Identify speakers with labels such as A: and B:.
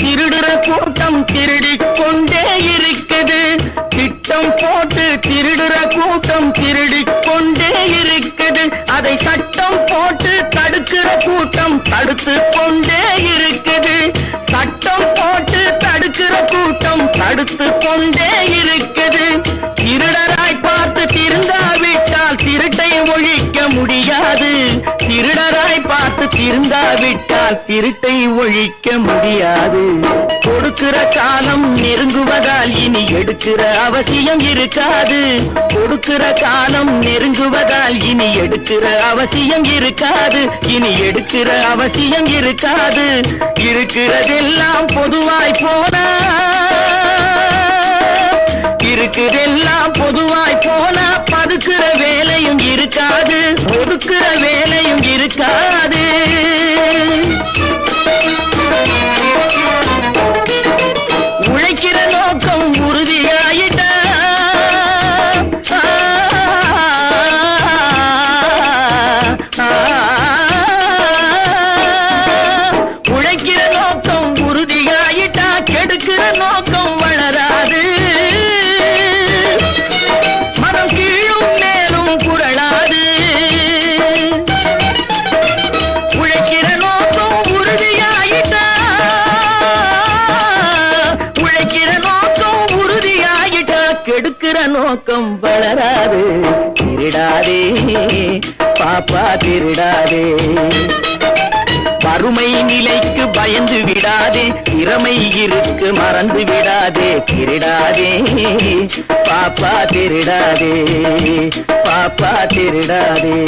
A: திருடுற கூட்டம் திருடிக் கொண்டே இருக்குது. திட்டம் போட்டு திருடுற கூட்டம் திருடிக் கொண்டே இருக்குது. அதை சட்டம் போட்டு தடுக்கிற கூட்டம் தடுத்து கொண்டே இருக்குது. சட்டம் போட்டு தடுக்கிற கூட்டம் தடுத்து கொண்டே இருக்குது. முடியாது. திருடராய் பார்த்து திருந்தாவிட்டால் திருட்டை ஒழிக்க முடியாது. கொடுக்கிற காலம் நெருங்குவதால் இனி எடுக்கிற அவசியம் இருக்காது. கொடுக்கிற காலம் நெருங்குவதால் இனி எடுக்கிற அவசியம் இருக்காது. இனி எடுக்கிற அவசியம் இருக்காது. இருக்கிறதெல்லாம் பொதுவாய் போன கொடுக்கிற வேலையும் இருக்கா? நோக்கம் வளராது. திருடாதே பாப்பா திருடாதே. வறுமை நிலைக்கு பயந்து விடாதே திறமை இருக்கு மறந்து விடாதே. திருடாதே பாப்பா திருடாதே பாப்பா திருடாதே.